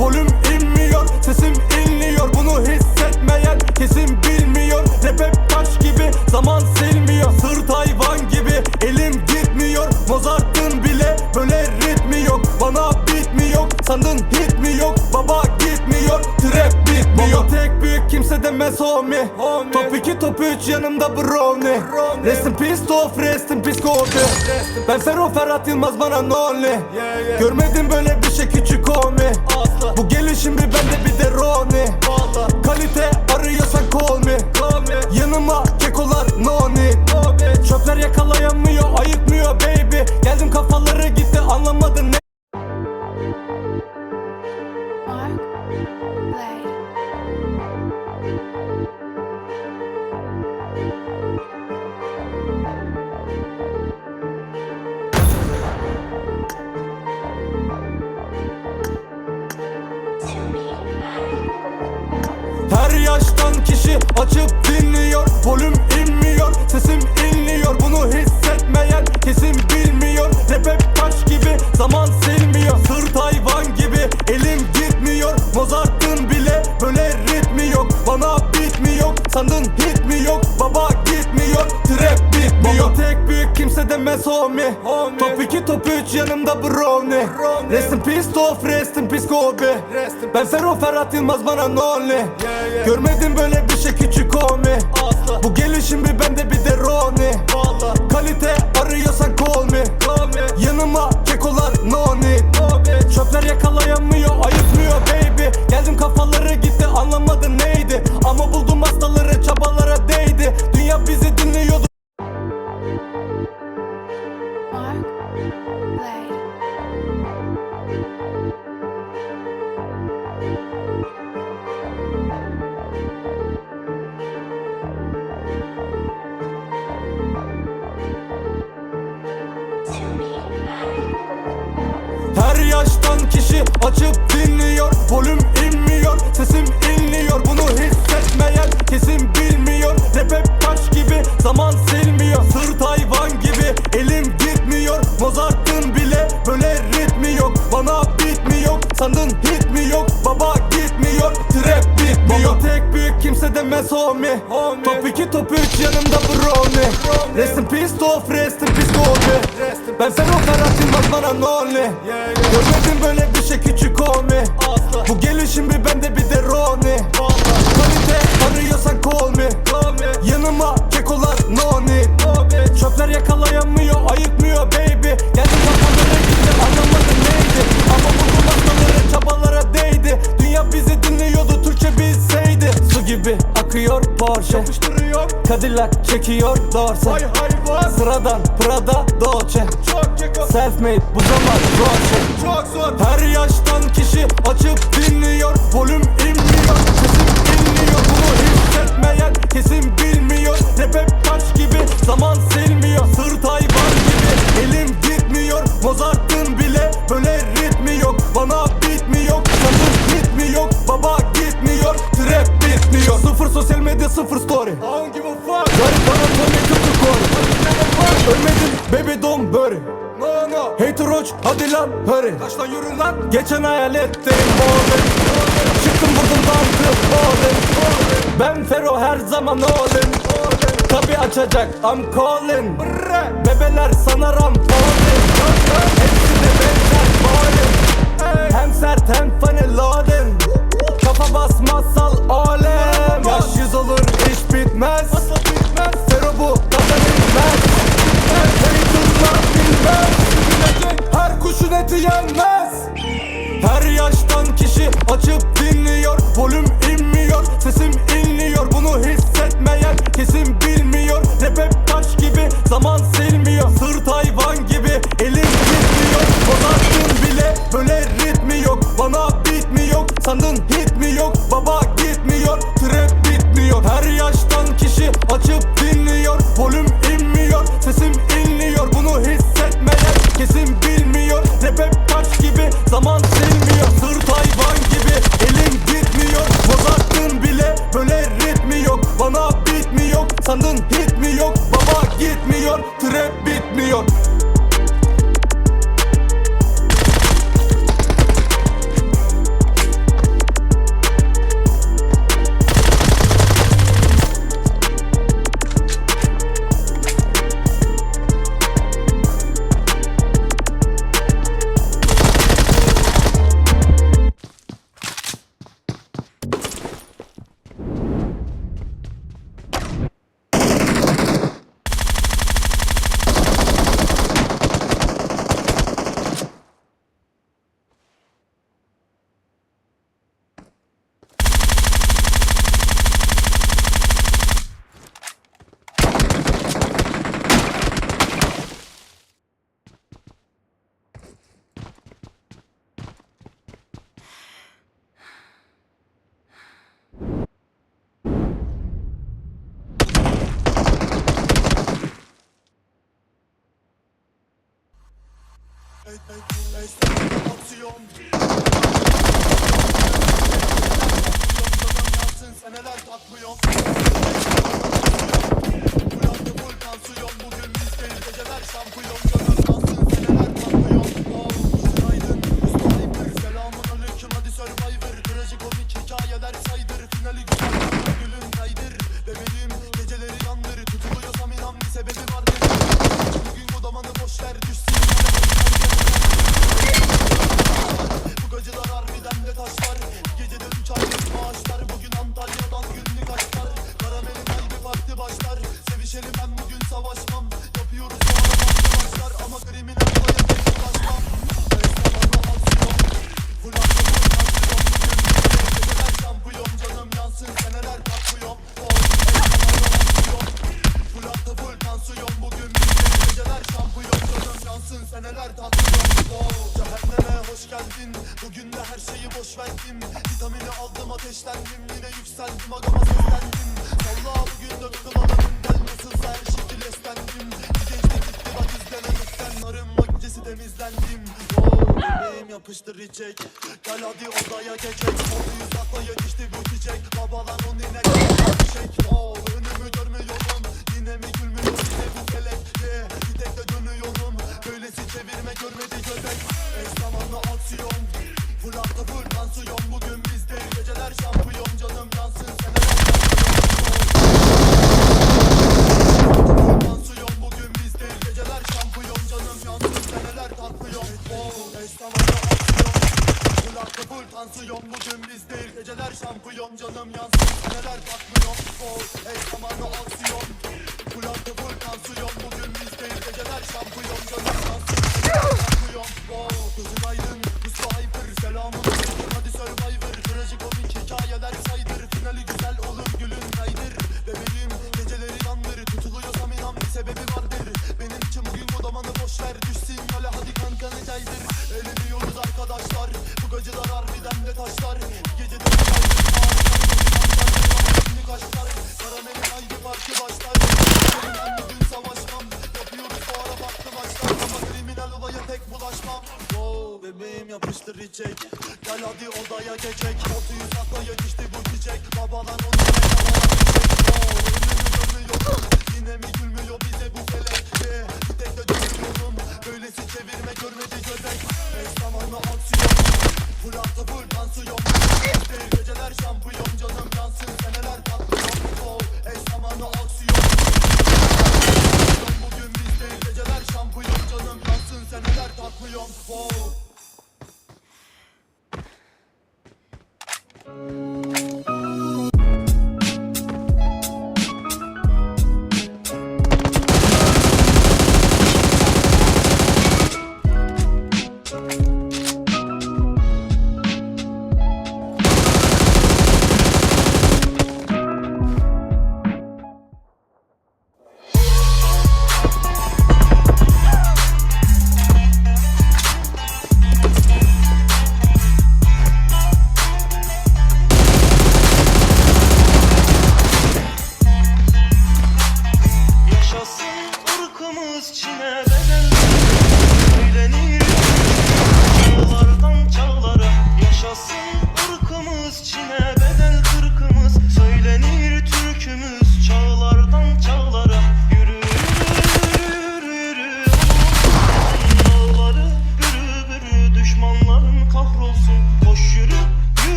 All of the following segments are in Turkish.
Volüm inmiyor sesim inliyor. Bunu hissetmeyen kesin bilmiyor. Rap hep taş gibi zaman silmiyor. Sırt hayvan gibi elim gitmiyor. Mozart'ın bile böyle ritmi yok. Bana beat mi yok sandın hit mi yok? Baba gitmiyor trap bitmiyor Baba tek büyük kimse demez homie. Top 2 top 3 yanımda brownie. Rest in peace Tof rest in peace Kobe. Ben Fero Ferhat Yılmaz bana no only Görmedim böyle bir şey küçük homie Bu gelişim bir bende bir de Roni. Kalite arıyorsan call me. Yanıma kekolar no need Çöpler yakalayamıyor ayıkmıyor baby. Geldim kafaları gitti homie Top 2 top 3 yanımda brownie. Rest in peace Tof rest in peace Kobe. Ben Fero Ferhat Yılmaz bana no only Görmedim böyle bir şey küçük homie Bu gelişim bir bende bir de Roni Kalite arıyorsan call me. Yanıma kekolar no need. Çöpler yakalayamıyor ayıkmıyor baby. Geldim kafaları gitti anlamadın neydi? Ama buldum kişi açıp dinliyor Volüm inmiyor sesim inliyor. Bunu hissetmeyen kesin bilmiyor. Rap hep taş gibi zaman silmiyor. Sırt hayvan gibi elim gitmiyor. Mozart'ın bile böyle ritmi yok. Bana beat mi yok sandın hit mi yok? Baba gitmiyor trap bitmiyor Baba tek büyük kimse demez homie. Top 2 top 3 yanımda brownie Rest in peace Tof rest in peace Kobe Ben Fero Ferhat Yılmaz bana no only Görmedim böyle bir şey küçük homie Bu gelişim bir bende Cadillac çekiyor Dorse Sıradan Prada Dolce. Self made bu zaman Dolce Her yaştan kişi açıp dinliyor. Volüm inmiyor Sesim inliyor Bunu hissetmeyen kesin bilmiyor. Rap hep taş gibi zaman silmiyor. Sırt hayvan gibi elim gitmiyor. Mozart'ın bile böyle ritmi yok. Bana mi yok? Sandın hit mi yok? Baba gitmiyor Trap bitmiyor Sıfır sosyal medya sıfır story hadi lan hurry. Kaç lan yürü lan. Geçen hayal ettim bowling Çıktım vurdum dantı bowling Ben Fero her zaman olin Tabi açacak I'm calling. Bebeler sana rampolin Hepsi de benzer bowling Hem sert hem funny loading. Kafa basmazsal alem Yaş yüz olur iş bitmez Kuşun eti yenmez Her yaştan kişi açıp dinliyor. Volüm inmiyor sesim inliyor. Bunu hissetmeyen kesin bilmiyor. Rap hep taş gibi zaman Opsiyon yapıştır içek Gel hadi odaya geçek. Orduyu sakla yetişti bu çiçek. Babalan on inek Çiçek Oo, önümü görmüyorum. Yine mi gülmüyor bize bu felek. Yeah, Bir tek de dönüyorum. Böylesi çevirme görmedim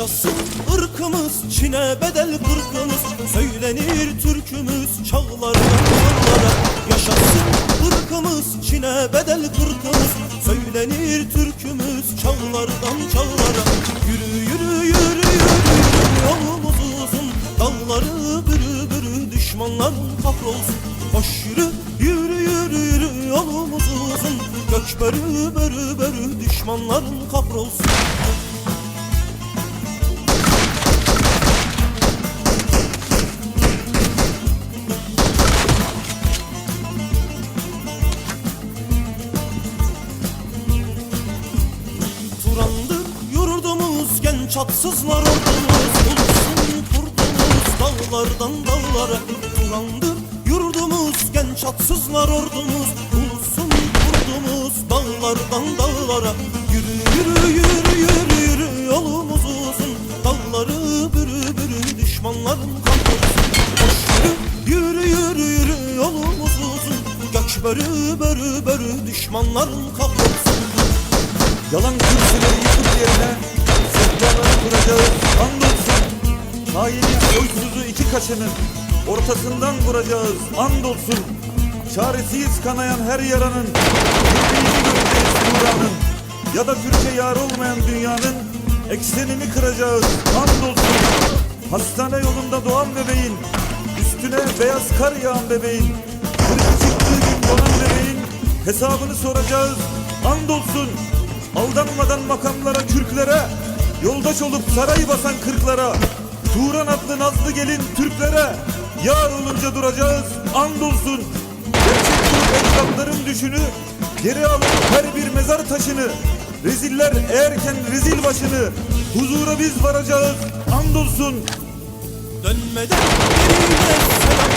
Yaşasın. Irkımız, Çin'e bedel kırkımız Söylenir türkümüz çağlara Yaşasın ırkımız, Çin'e bedel kırkımız Söylenir türkümüz çağlardan çağlara. Yürü yürü yürü yürü yolumuz uzun. Dağları bürü bürü düşmanların kahrolsun. Koş yürü yürü yürü yürü yolumuz uzun. Gök börü börü börü düşmanların kahrolsun genç atsızlar ordumuz Ulusun kurdumuz dağlardan dağlara Turandır yurdumuz genç atsızlar ordumuz Ulusun kurdumuz dağlardan dağlara. Yürü yürü yürü yürü yürü yolumuz uzun. Dağları bürü bürü düşmanların kahrolsun Koş yürü yürü yürü yürü yolumuz uzun. Gök börü börü börü düşmanların kahrolsun Yalan kürsüleri yıkıp yerine Sehpaları kuracağız. Andolsun Hainin soysuzu iki kaşının Ortasından vuracağız andolsun Çaresiz kanayan her yaranın Yüreğini göreceğiz Turan'ın Ya da Türkiye yar olmayan dünyanın Eksenini kıracağız. Andolsun Hastane yolunda doğan bebeğin Üstüne beyaz kar yağan bebeğin Kırık çıktığı gün donan bebeğin Hesabını soracağız. Andolsun Aldanmadan makamlara kürklere Yoldaş olup sarayı basan kırklara Turan adlı nazlı gelin Türklere Yar olunca duracağız andolsun Gerçek grup ecdatların düşünü Geri alıp her bir mezar taşını. Reziller eğerken rezil başını Huzura biz varacağız andolsun Dönmeden geriye selam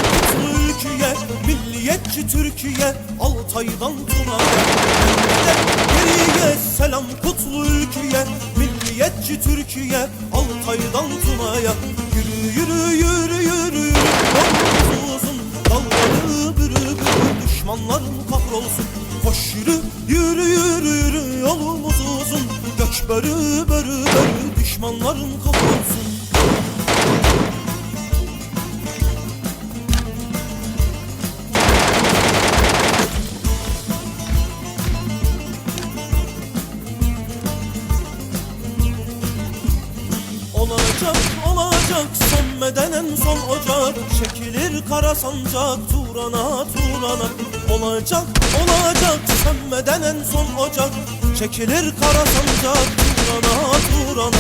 ülkeye Milliyetçi Türkiye Altay'dan Tuna'ya. Dönmeden geriye selam kutlu ülkeye Milliyetçi Türkiye Altay'dan Tuna'ya. Yürü yürü yürü yürü. Yolumuz uzun Dalları bürü bürü. Düşmanların kahrolsun. Koş yürü yürü yürü yürü. Yolumuz uzun. Gök börü börü börü. Düşmanların kahrolsun ocak Çekilir kara sancak Turan'a Turan'a Olacak olacak sönmeden en son ocak. Çekilir kara sancak Turan'a Turan'a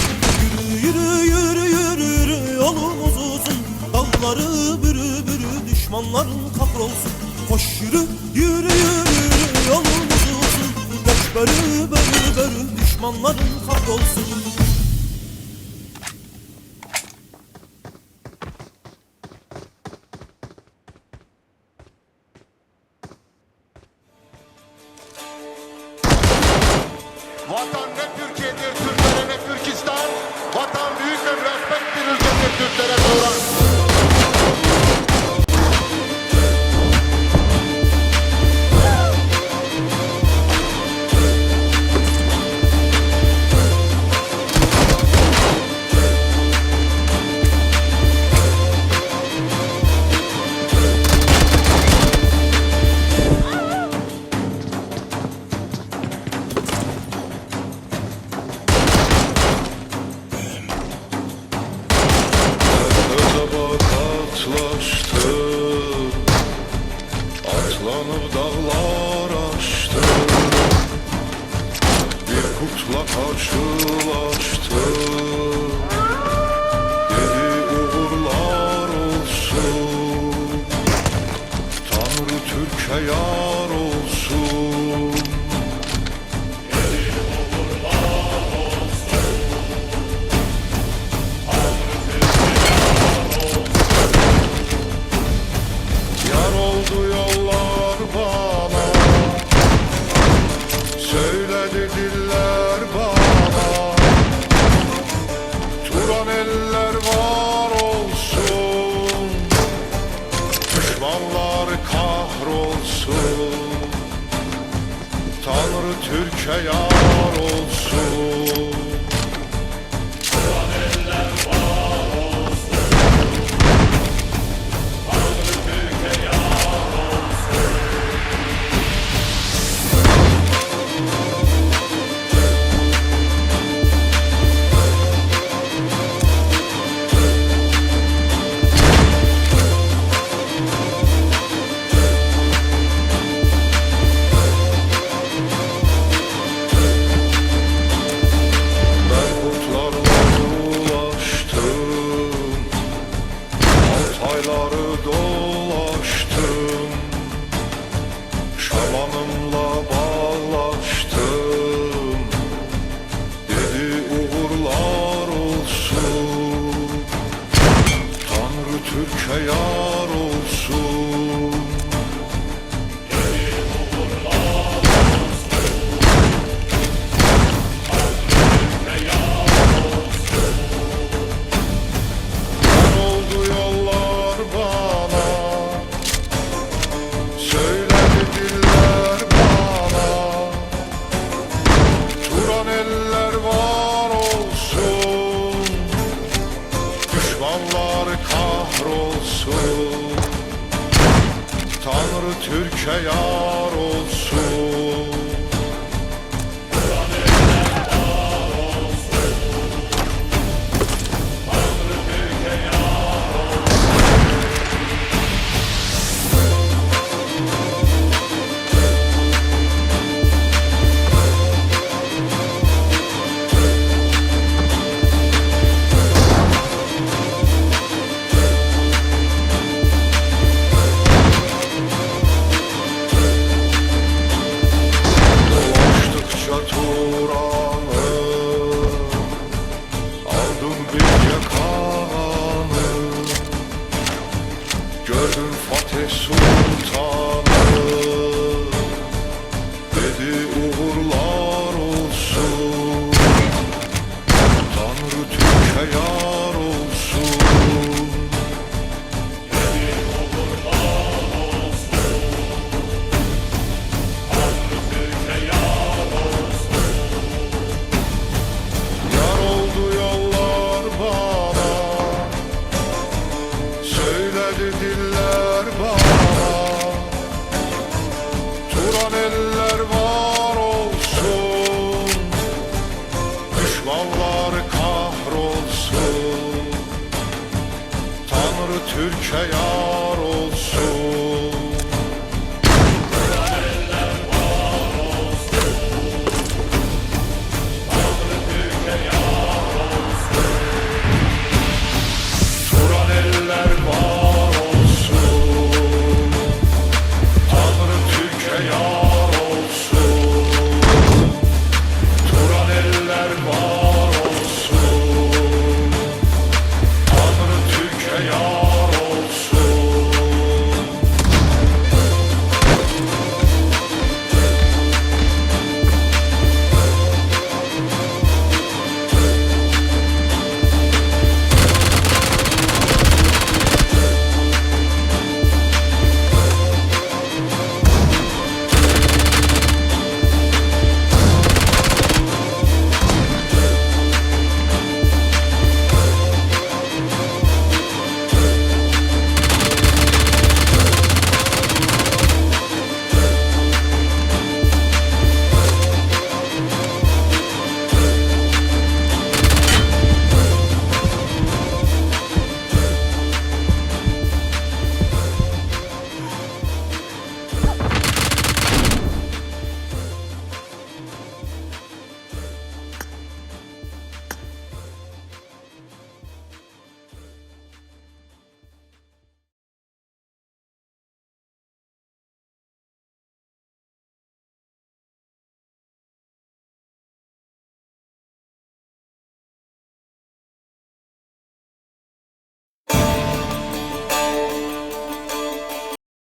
Yürü yürü yürü yürü yürü yolumuz uzun. Dağları bürü bürü düşmanların kahrolsun. Koş yürü yürü yürü yürü yolumuz uzun. Göç börü börü börü düşmanların kahrolsun